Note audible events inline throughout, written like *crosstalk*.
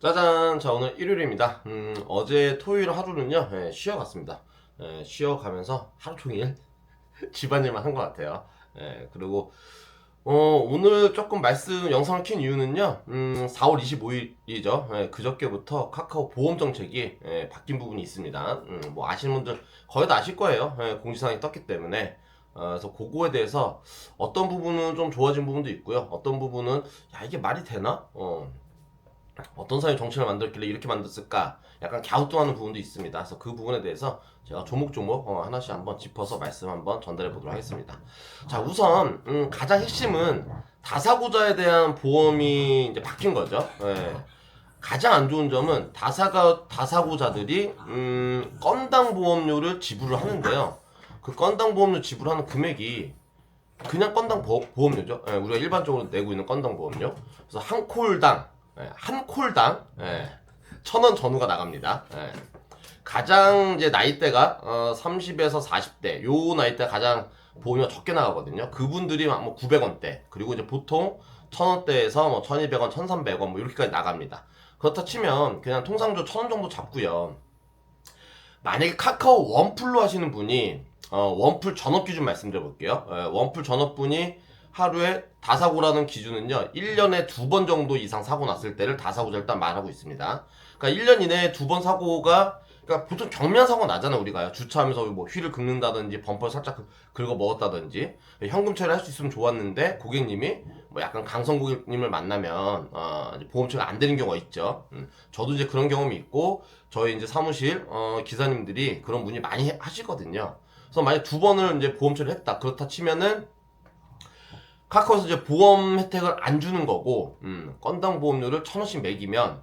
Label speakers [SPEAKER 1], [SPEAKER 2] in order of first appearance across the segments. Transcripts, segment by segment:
[SPEAKER 1] 짜잔! 자, 오늘 일요일입니다. 음, 어제 토요일 하루는요, 예, 쉬어갔습니다. 예, 쉬어가면서 하루 종일 *laughs* 집안일만 한 것 같아요. 예, 그리고, 어, 오늘 조금 말씀, 영상을 킨 이유는요, 음, 4월 25일이죠. 예, 그저께부터 카카오 보험 정책이 예, 바뀐 부분이 있습니다. 음, 뭐 아시는 분들 거의 다 아실 거예요. 예, 공지사항이 떴기 때문에. 어, 그래서 그거에 대해서 어떤 부분은 좀 좋아진 부분도 있고요. 어떤 부분은, 야, 이게 말이 되나? 어, 어떤 사람이 정책을 만들었길래 이렇게 만들었을까? 약간 갸우뚱하는 부분도 있습니다. 그래서 그 부분에 대해서 제가 조목조목 어, 하나씩 한번 짚어서 말씀 한번 전달해 보도록 하겠습니다. 자, 우선 음, 가장 핵심은 다사고자에 대한 보험이 이제 바뀐 거죠. 예. 가장 안 좋은 점은 다사가 다사고자들이 음, 건당 보험료를 지불을 하는데요. 그 건당 보험료 지불하는 금액이 그냥 건당 보, 보험료죠. 예, 우리가 일반적으로 내고 있는 건당 보험료. 그래서 한 콜당 예, 한 콜당 예, 천원 전후가 나갑니다. 예. 가장 이제 나이대가 어, 30에서 40대 요 나이대 가장 보험료가 적게 나가거든요. 그분들이 뭐 900원대 그리고 이제 보통 1000원대에서 뭐 1200원, 1300원 뭐 이렇게까지 나갑니다. 그렇다 치면 그냥 통상적으로 1000원 정도 잡고요. 만약에 카카오 원풀로 하시는 분이 어, 원풀 전업 기준 말씀드려 볼게요. 예, 원풀 전업분이 하루에 다사고라는 기준은요, 1년에 두 번 정도 이상 사고 났을 때를 다사고자 일단 말하고 있습니다. 그러니까 1년 이내에 두 번 사고가, 그러니까 보통 경미한 사고 나잖아, 우리가. 주차하면서 뭐 휠을 긁는다든지, 범퍼를 살짝 긁- 긁어 먹었다든지, 현금 처리할 수 있으면 좋았는데, 고객님이 뭐 약간 강성 고객님을 만나면, 어, 보험 처리가 안 되는 경우가 있죠. 음, 저도 이제 그런 경험이 있고, 저희 이제 사무실, 어, 기사님들이 그런 문의 많이 해- 하시거든요. 그래서 만약 두 번을 이제 보험 처리를 했다. 그렇다 치면은, 카카오에서 이제 보험 혜택을 안 주는 거고, 음, 건당 보험료를 천 원씩 매기면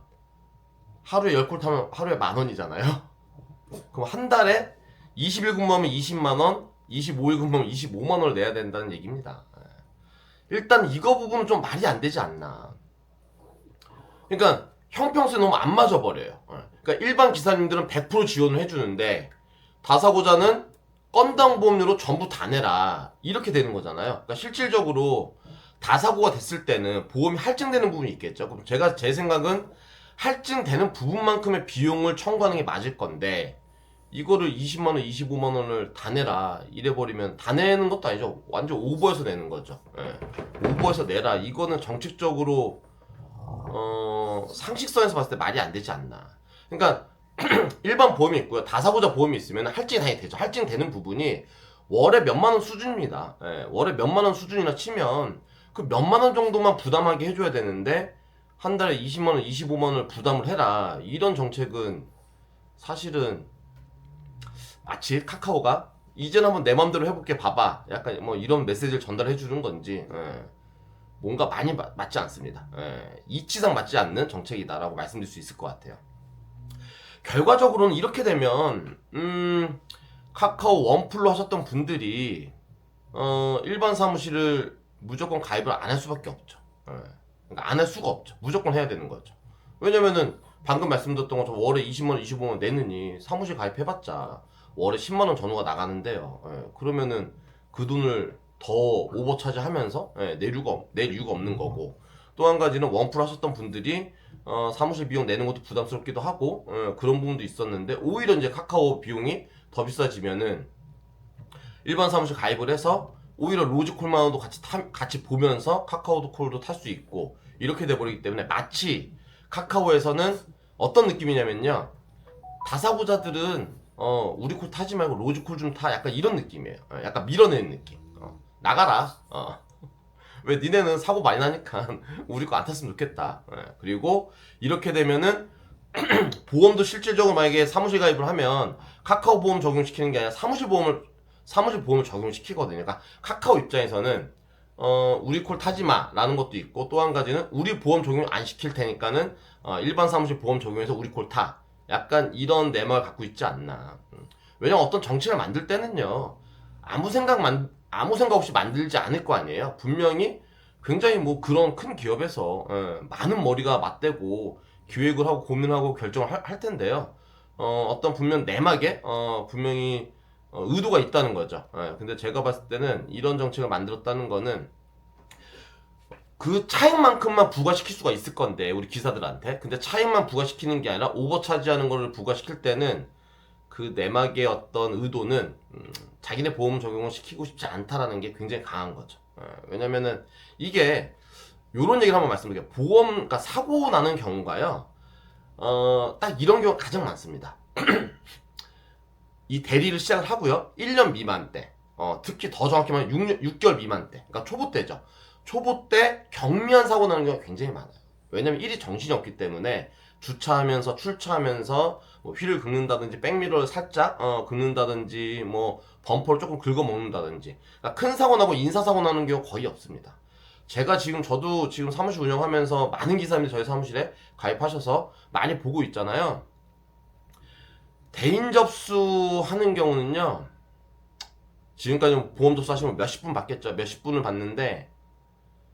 [SPEAKER 1] 하루에 10콜 타면 하루에 만 원이잖아요. *laughs* 그럼 한 달에 20일 근무하면 20만 원, 25일 근무하면 25만 원을 내야 된다는 얘기입니다. 예. 일단 이거 부분은 좀 말이 안 되지 않나. 그러니까 형평성이 너무 안 맞아 버려요. 예. 그러니까 일반 기사님들은 100% 지원을 해주는데 다사고자는 건당 보험료로 전부 다 내라 이렇게 되는 거잖아요. 그러니까 실질적으로 다 사고가 됐을 때는 보험이 할증되는 부분이 있겠죠. 그럼 제가 제 생각은 할증되는 부분만큼의 비용을 청구하는 게 맞을 건데 이거를 20만 원, 25만 원을 다 내라 이래 버리면 다 내는 것도 아니죠. 완전 오버해서 내는 거죠. 예. 오버해서 내라 이거는 정책적으로 어, 상식선에서 봤을 때 말이 안 되지 않나. 그러니까 *clears throat* 일반 보험이 있고요. 다사고자 보험이 있으면 할증이 당연히 되죠. 할증되는 부분이 월에 몇만 원 수준입니다. 예, 월에 몇만 원 수준이나 치면 그 몇만 원 정도만 부담하게 해줘야 되는데 한 달에 20만 원, 25만 원을 부담을 해라. 이런 정책은 사실은 마치 카카오가 이제는 한번 내 맘대로 해볼게 봐봐. 약간 뭐 이런 메시지를 전달해 주는 건지 예, 뭔가 많이 마- 맞지 않습니다. 예, 이치상 맞지 않는 정책이다라고 말씀드릴 수 있을 것 같아요. 결과적으로는 이렇게 되면 음, 카카오 원풀로 하셨던 분들이 어, 일반 사무실을 무조건 가입을 안 할 수밖에 없죠. 예. 그러니까 안 할 수가 없죠. 무조건 해야 되는 거죠. 왜냐면은 방금 말씀드렸던 것처럼 월에 20만 원, 25만 원 내느니 사무실 가입해봤자 월에 10만 원 전후가 나가는데요. 예. 그러면은 그 돈을 더 오버차지 하면서 예, 낼 이유가 없- 낼 이유가 없는 거고 또 한 가지는 원풀 하셨던 분들이 어, 사무실 비용 내는 것도 부담스럽기도 하고 어, 그런 부분도 있었는데 오히려 이제 카카오 비용이 더 비싸지면은 일반 사무실 가입을 해서 오히려 로지콜만도 같이 타, 같이 보면서 카카오도 콜도 탈 수 있고 이렇게 돼버리기 때문에 마치 카카오에서는 어떤 느낌이냐면요. 다사고자들은 어 우리 콜 타지 말고 로지콜 좀 타. 약간 이런 느낌이에요. 어, 약간 밀어내는 느낌. 어, 나가라. 어. 왜 니네는 사고 많이 나니까 *laughs* 우리 거 안 탔으면 좋겠다. 예, 그리고 이렇게 되면은 *clears throat* 보험도 실질적으로 만약에 사무실 가입을 하면 카카오 보험 적용시키는 게 아니라 사무실 보험을 사무실 보험을 적용시키거든요. 그러니까 카카오 입장에서는 어 우리 콜 타지 마라는 것도 있고 또 한 가지는 우리 보험 적용 안 시킬 테니까는 어, 일반 사무실 보험 적용해서 우리 콜 타. 약간 이런 내막을 갖고 있지 않나. 음. 왜냐면 어떤 정책을 만들 때는요 아무 생각 만 아무 생각 없이 만들지 않을 거 아니에요. 분명히 굉장히 뭐 그런 큰 기업에서 예, 많은 머리가 맞대고 기획을 하고 고민하고 결정을 할, 할 텐데요. 어, 어떤 분명 내막에 어, 분명히 어, 의도가 있다는 거죠. 예, 근데 제가 봤을 때는 이런 정책을 만들었다는 거는 그 차익만큼만 부과시킬 수가 있을 건데 우리 기사들한테 근데 차익만 부과시키는 게 아니라 오버 차지하는 거를 부과시킬 때는 그 내막의 어떤 의도는 음, 자기네 보험 적용을 시키고 싶지 않다라는 게 굉장히 강한 거죠. 예, 왜냐면은 이게 요런 얘기를 한번 말씀드릴게요. 보험, 그러니까 사고 나는 경우가요. 어, 딱 이런 경우가 가장 많습니다. *clears throat* 이 대리를 시작을 하고요. 1년 미만 때, 어, 특히 더 정확히 말하면 6, 6개월 미만 때, 그러니까 초보 때죠. 초보 때 경미한 사고 나는 경우가 굉장히 많아요. 왜냐면 일이 정신이 없기 때문에 주차하면서 출차하면서 뭐 휠을 긁는다든지 백미러를 살짝 어, 긁는다든지 뭐 범퍼를 조금 긁어 먹는다든지 그러니까 큰 사고 나고 인사 사고 나는 경우 거의 없습니다. 제가 지금 저도 지금 사무실 운영하면서 많은 기사님들 저희 사무실에 가입하셔서 많이 보고 있잖아요. 대인 접수하는 경우는요. 지금까지 보험 접수하시면 몇십 분 받겠죠. 몇십 분을 받는데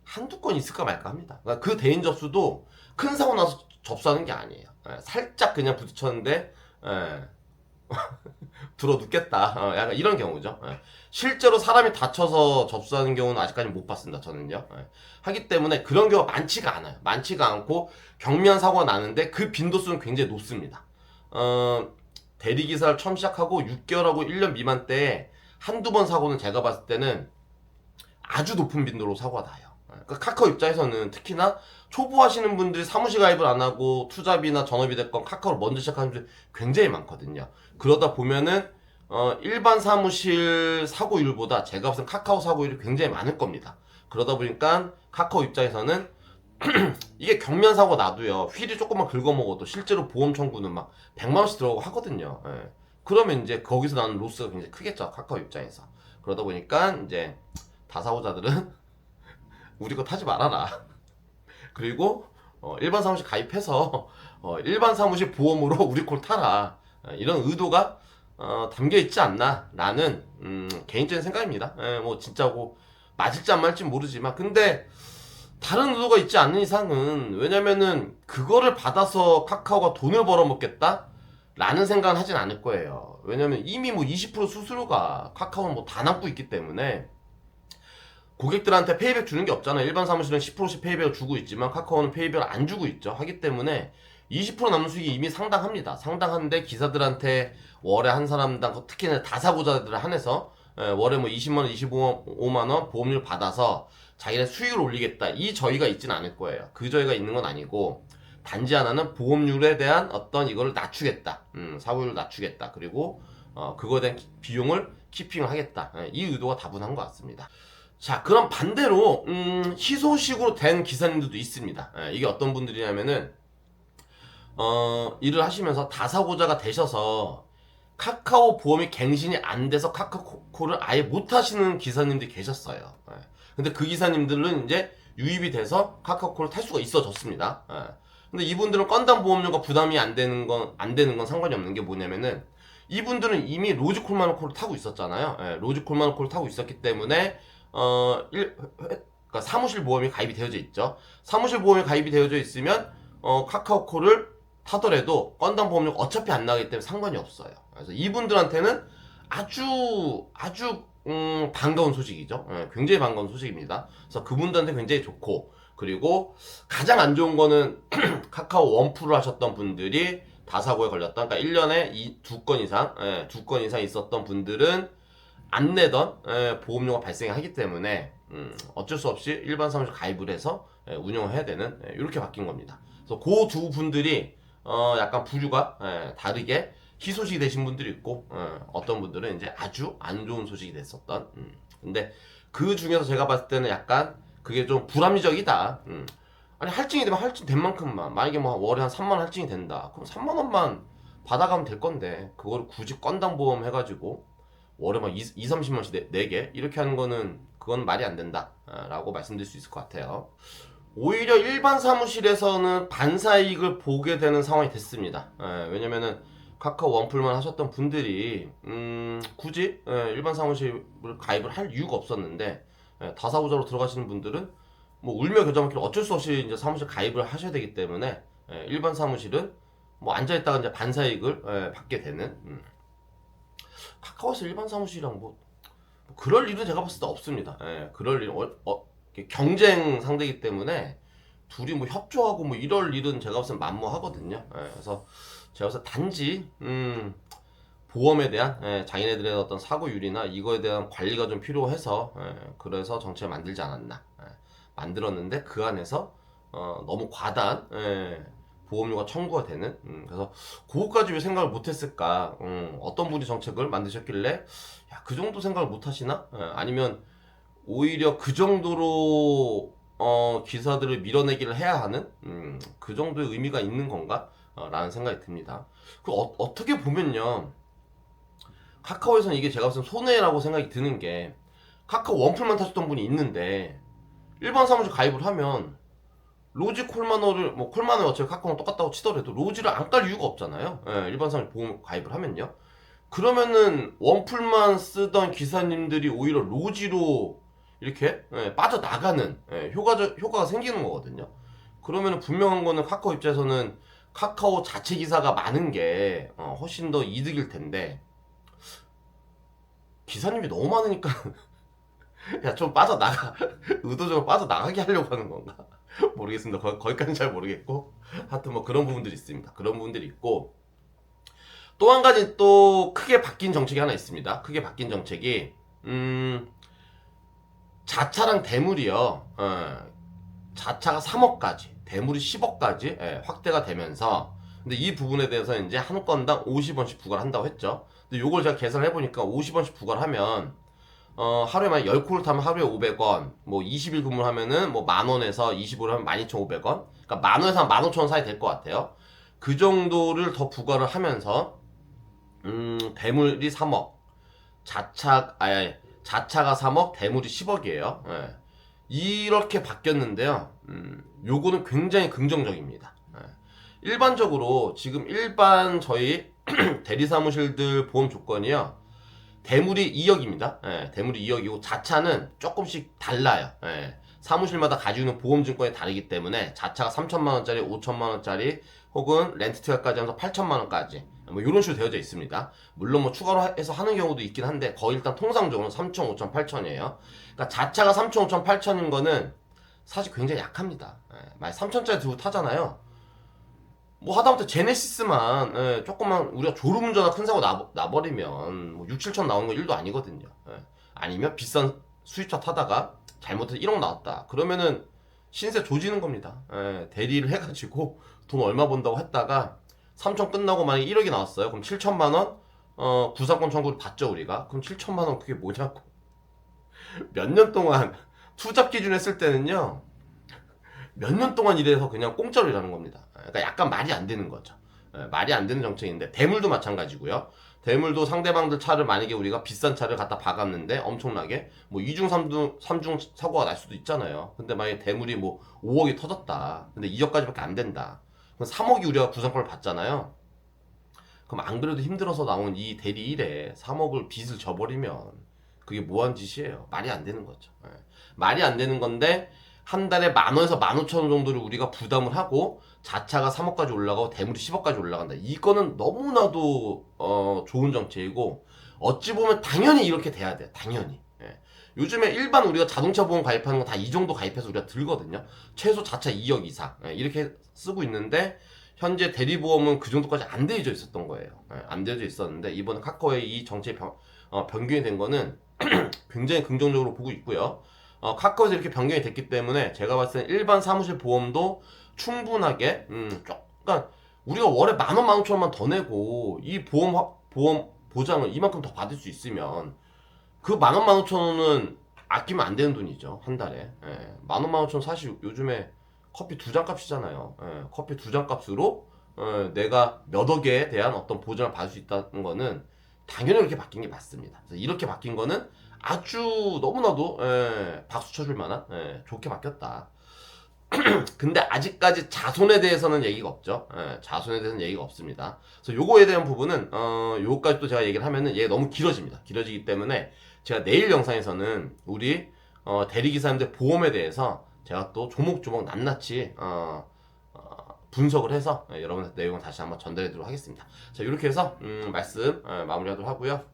[SPEAKER 1] 한두 건 있을까 말까 합니다. 그러니까 그 대인 접수도 큰 사고 나서 접수하는 게 아니에요. 예, 살짝 그냥 부딪혔는데 예. *laughs* 들어 눕겠다. 어, 약간 이런 경우죠. 예. 실제로 사람이 다쳐서 접수하는 경우는 아직까지 못 봤습니다. 저는요. 예. 하기 때문에 그런 경우가 많지가 않아요. 많지가 않고 경미한 사고가 나는데 그 빈도수는 굉장히 높습니다. 어, 대리기사를 처음 시작하고 6개월하고 1년 미만 때 한두 번 사고는 제가 봤을 때는 아주 높은 빈도로 사고가 나요. 그러니까 카카오 입장에서는 특히나 초보 하시는 분들이 사무실 가입을 안 하고 투잡이나 전업이 됐건 카카오를 먼저 시작하는 분들이 굉장히 많거든요. 그러다 보면은 어, 일반 사무실 사고율보다 제가 봤을 때 카카오 사고율이 굉장히 많을 겁니다. 그러다 보니까 카카오 입장에서는 *clears throat* 이게 경면 사고 나도요 휠이 조금만 긁어먹어도 실제로 보험 청구는 막 100만 원씩 들어가고 하거든요. 예. 그러면 이제 거기서 나는 로스가 굉장히 크겠죠 카카오 입장에서. 그러다 보니까 이제 다사고자들은 *laughs* 우리 거 타지 말아라. 그리고 어, 일반 사무실 가입해서 어, 일반 사무실 보험으로 *laughs* 우리 콜 타라. 어, 이런 의도가 어, 담겨 있지 않나라는 음, 개인적인 생각입니다. 예, 뭐 진짜고 맞을지 안 맞을지 모르지만 근데 다른 의도가 있지 않는 이상은 왜냐면은 그거를 받아서 카카오가 돈을 벌어먹겠다? 라는 생각은 하진 않을 거예요. 왜냐면 이미 뭐 20% 수수료가 카카오는 뭐 다 남고 있기 때문에 고객들한테 페이백 주는 게 없잖아요. 일반 사무실은 10%씩 페이백을 주고 있지만 카카오는 페이백을 안 주고 있죠. 하기 때문에 20% 남는 수익이 이미 상당합니다. 상당한데 기사들한테 월에 한 사람당 특히나 다사고자들 한해서 예, 월에 뭐 20만 원, 25만 원 보험료 받아서 자기네 수익을 올리겠다. 이 저희가 있지는 않을 거예요. 그 저희가 있는 건 아니고 단지 하나는 보험료에 대한 어떤 이거를 낮추겠다. 음, 사고율을 낮추겠다. 그리고 어, 그거에 대한 기- 비용을 키핑을 하겠다. 예, 이 의도가 다분한 것 같습니다. 자, 그럼 반대로 음, 희소식으로 된 기사님들도 있습니다. 예, 이게 어떤 분들이냐면은 어, 일을 하시면서 다사고자가 되셔서 카카오 보험이 갱신이 안 돼서 카카오를 아예 못 하시는 기사님들이 계셨어요. 예. 근데 그 기사님들은 이제 유입이 돼서 카카오를 탈 수가 있어졌습니다. 예. 근데 이분들은 건당 보험료가 부담이 안 되는 건 안 되는 건 상관이 없는 게 뭐냐면은 이분들은 이미 로즈 콜마노코를 타고 있었잖아요. 예, 로즈 콜마노코를 타고 있었기 때문에 어, 일, 그러니까 사무실 보험이 가입이 되어져 있죠. 사무실 보험이 가입이 되어져 있으면 어, 카카오콜을 타더라도 건당 보험료가 어차피 안 나기 때문에 상관이 없어요. 그래서 이분들한테는 아주 아주 음, 반가운 소식이죠. 예, 굉장히 반가운 소식입니다. 그래서 그분들한테 굉장히 좋고 그리고 가장 안 좋은 거는 *clears throat* 카카오 원프를 하셨던 분들이 다사고에 걸렸다. 그러니까 1년에 두건 이상, 예, 두 건 이상 있었던 분들은 안 내던 예, 보험료가 발생하기 때문에 음, 어쩔 수 없이 일반 사무실 가입을 해서 예, 운영을 해야 되는 예, 이렇게 바뀐 겁니다. 그래서 그 두 분들이 어, 약간 부류가 예, 다르게 희소식이 되신 분들이 있고 어, 어떤 분들은 이제 아주 안 좋은 소식이 됐었던. 음. 근데 그 중에서 제가 봤을 때는 약간 그게 좀 불합리적이다. 음. 아니 할증이 되면 할증 된 만큼만 만약에 뭐 월에 한 3만 원 할증이 된다. 그럼 3만 원만 받아가면 될 건데 그거를 굳이 건당 보험 해가지고 월에 막 2, 2 30만 원씩 내, 내게 이렇게 하는 거는 그건 말이 안 된다 라고 말씀드릴 수 있을 것 같아요. 오히려 일반 사무실에서는 반사이익을 보게 되는 상황이 됐습니다. 예, 왜냐면은 카카오 원풀만 하셨던 분들이 음, 굳이 예, 일반 사무실을 가입을 할 이유가 없었는데 예, 다사고자로 들어가시는 분들은 뭐 울며 겨자 먹기로 어쩔 수 없이 이제 사무실 가입을 하셔야 되기 때문에 예, 일반 사무실은 뭐 앉아 있다가 이제 반사이익을 예, 받게 되는 음. 카카오에서 일반 사무실이랑 뭐, 뭐 그럴 일은 제가 봤을 때 없습니다. 예, 그럴 일 어, 어, 경쟁 상대이기 때문에 둘이 뭐 협조하고 뭐 이럴 일은 제가 봤을 때 만무하거든요. 예, 그래서 제가 봤을 때 단지 음, 보험에 대한 예, 자기네들의 어떤 사고율이나 이거에 대한 관리가 좀 필요해서 예, 그래서 정책을 만들지 않았나 예, 만들었는데 그 안에서 어, 너무 과다한 예, 보험료가 청구가 되는? 음, 그래서 그거까지 왜 생각을 못했을까? 음, 어떤 분이 정책을 만드셨길래 야, 그 정도 생각을 못하시나? 예, 아니면 오히려 그 정도로 어, 기사들을 밀어내기를 해야 하는? 음, 그 정도의 의미가 있는 건가? 어, 라는 생각이 듭니다. 그 어, 어떻게 보면요. 카카오에서는 이게 제가 때 손해라고 생각이 드는 게 카카오 원풀만 타셨던 분이 있는데 일반 사무실 가입을 하면 로지 콜마노를 뭐 콜마노 어차피 카카오랑 똑같다고 치더라도 로지를 안 깔 이유가 없잖아요. 예, 일반 사무실 보험 가입을 하면요. 그러면은 원풀만 쓰던 기사님들이 오히려 로지로 이렇게 예, 빠져나가는 예, 효과적 효과가 생기는 거거든요. 그러면은 분명한 거는 카카오 입장에서는 카카오 자체 기사가 많은 게 어, 훨씬 더 이득일 텐데 기사님이 너무 많으니까 *laughs* 야 좀 빠져나가 *laughs* 의도적으로 빠져나가게 하려고 하는 건가 *laughs* 모르겠습니다. 거, 거기까지는 잘 모르겠고. 하여튼 뭐 그런 부분들이 있습니다. 그런 부분들이 있고. 또 한 가지 또 크게 바뀐 정책이 하나 있습니다. 크게 바뀐 정책이 음 자차랑 대물이요. 어, 자차가 3억까지 대물이 10억까지 예, 확대가 되면서. 근데 이 부분에 대해서 이제 한 건당 50원씩 부과를 한다고 했죠. 근데 요걸 제가 계산을 해보니까 50원씩 부과를 하면 어, 하루에 만약 10콜 타면 하루에 500원, 뭐 20일 근무를 하면은 뭐 만원에서 25를 하면 12,500원? 그러니까 만원에서 15,000원 사이 될 것 같아요. 그 정도를 더 부과를 하면서, 음, 대물이 3억, 자차, 아니, 자차가 3억, 대물이 10억이에요. 예. 이렇게 바뀌었는데요. 음, 요거는 굉장히 긍정적입니다. 예. 일반적으로 지금 일반 저희 *clears throat* 대리사무실들 보험 조건이요. 대물이 2억입니다. 예, 대물이 2억이고 자차는 조금씩 달라요. 예, 사무실마다 가지고 있는 보험증권이 다르기 때문에 자차가 3천만 원짜리, 5천만 원짜리 혹은 렌트트까지 하면서 8천만 원까지 뭐 이런 식으로 되어져 있습니다. 물론 뭐 추가로 해서 하는 경우도 있긴 한데 거의 일단 통상적으로 3천, 5천, 8천이에요. 그러니까 자차가 3천, 5천, 8천인 거는 사실 굉장히 약합니다. 예, 만약 3천짜리 들고 타잖아요. 뭐 하다못해 제네시스만 예, 조금만 우리가 졸음운전이나 큰 사고 나, 나버리면 뭐 6, 7천 나오는 거 1도 아니거든요. 예. 아니면 비싼 수입차 타다가 잘못해서 1억 나왔다. 그러면은 신세 조지는 겁니다. 예, 대리를 해가지고 돈 얼마 번다고 했다가 3천 끝나고 만약에 1억이 나왔어요. 그럼 7천만 원 어, 구상권 청구를 받죠 우리가. 그럼 7천만 원 그게 뭐냐고. *laughs* 몇 년 동안 투잡 기준 했을 때는요. 몇 년 동안 일해서 그냥 공짜로 일하는 겁니다. 그러니까 약간 말이 안 되는 거죠. 예, 말이 안 되는 정책인데 대물도 마찬가지고요. 대물도 상대방들 차를 만약에 우리가 비싼 차를 갖다 박았는데 엄청나게 뭐 2중 3중 3중 사고가 날 수도 있잖아요. 근데 만약에 대물이 뭐 5억이 터졌다. 근데 2억까지밖에 안 된다. 그럼 3억이 우리가 구상권을 받잖아요. 그럼 안 그래도 힘들어서 나온 이 대리 일에 3억을 빚을 져버리면 그게 뭐한 짓이에요. 말이 안 되는 거죠. 예. 말이 안 되는 건데 한 달에 만 원에서 만 오천 원 정도를 우리가 부담을 하고 자차가 3억까지 올라가고 대물이 10억까지 올라간다. 이거는 너무나도 어, 좋은 정책이고 어찌 보면 당연히 이렇게 돼야 돼. 당연히. 예. 요즘에 일반 우리가 자동차 보험 가입하는 거 다 이 정도 가입해서 우리가 들거든요. 최소 자차 2억 이상 예, 이렇게 쓰고 있는데 현재 대리보험은 그 정도까지 안 되어져 있었던 거예요. 예, 안 되어져 있었는데 이번에 카카오의 이 정책이 변, 어, 변경이 된 거는 *clears throat* 굉장히 긍정적으로 보고 있고요. 어, 카카오에서 이렇게 변경이 됐기 때문에 제가 봤을 때 일반 사무실 보험도 충분하게 음, 조, 그러니까 우리가 월에 만 원, 만 오천 원만 더 내고 이 보험 화- 보험 보장을 이만큼 더 받을 수 있으면 그 만 원, 만 오천 원은 아끼면 안 되는 돈이죠 한 달에. 예, 만 원, 만 오천 원 사실 요즘에 커피 두 잔 값이잖아요. 예, 커피 두 잔 값으로 어, 내가 몇 억에 대한 어떤 보장을 받을 수 있다는 거는 당연히 이렇게 바뀐 게 맞습니다. 그래서 이렇게 바뀐 거는 아주 너무나도 예, 박수 쳐줄 만한 예, 좋게 바뀌었다. *clears throat* 근데 아직까지 자손에 대해서는 얘기가 없죠. 예, 자손에 대해서는 얘기가 없습니다. 그래서 요거에 대한 부분은 어, 요거까지 또 제가 얘기를 하면은 얘가 너무 길어집니다. 길어지기 때문에 제가 내일 영상에서는 우리 어, 대리기사님들 보험에 대해서 제가 또 조목조목 낱낱이 어, 어, 분석을 해서 예, 여러분한테 내용을 다시 한번 전달해 드리도록 하겠습니다. 자 이렇게 해서 음, 말씀 예, 마무리하도록 하고요.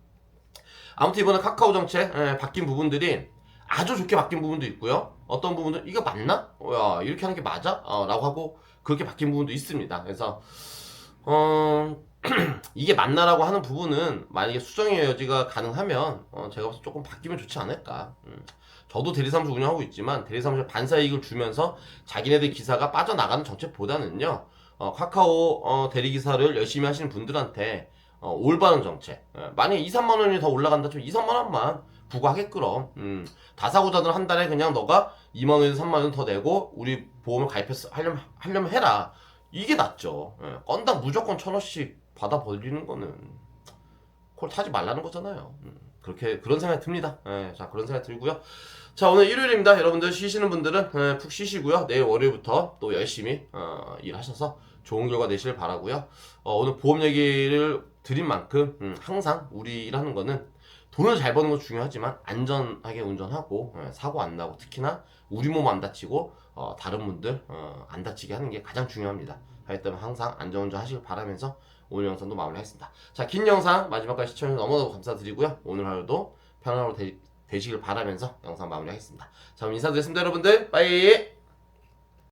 [SPEAKER 1] 아무튼 이번에 카카오 정책 예, 바뀐 부분들이 아주 좋게 바뀐 부분도 있고요. 어떤 부분들 이거 맞나? 어, 야 이렇게 하는 게 맞아? 어, 라고 하고 그렇게 바뀐 부분도 있습니다. 그래서 어 *clears throat* 이게 맞나라고 하는 부분은 만약에 수정의 여지가 가능하면 어, 제가 봐서 조금 바뀌면 좋지 않을까. 음. 저도 대리사무소 운영하고 있지만 대리사무소 반사이익을 주면서 자기네들 기사가 빠져나가는 정책보다는요. 어, 카카오 어, 대리기사를 열심히 하시는 분들한테 어, 올바른 정책. 예, 만약에 2, 3만 원이 더 올라간다 치면 2, 3만 원만 부과하겠끄럼. 음, 다사고자들 한 달에 그냥 너가 2만 원에서 3만 원 더 내고 우리 보험을 가입해서 하려면, 하려면 해라. 이게 낫죠. 예, 건당 무조건 천 원씩 받아 버리는 거는 콜 타지 말라는 거잖아요. 음, 그렇게 그런 생각이 듭니다. 예, 자 그런 생각이 들고요. 자 오늘 일요일입니다. 여러분들 쉬시는 분들은 예, 푹 쉬시고요. 내일 월요일부터 또 열심히 어, 일하셔서 좋은 결과 내시길 바라고요. 어, 오늘 보험 얘기를 드린 만큼 음, 항상 우리 일하는 거는 돈을 잘 버는 건 중요하지만 안전하게 운전하고 예, 사고 안 나고 특히나 우리 몸 안 다치고 어, 다른 분들 어, 안 다치게 하는 게 가장 중요합니다. 때문에 항상 안전운전 하시길 바라면서 오늘 영상도 마무리하겠습니다. 자, 긴 영상 마지막까지 시청해주셔서 너무너무 감사드리고요. 오늘 하루도 편안하로 되, 되시길 바라면서 영상 마무리하겠습니다. 자, 그럼 인사드리겠습니다, 여러분들. 빠이!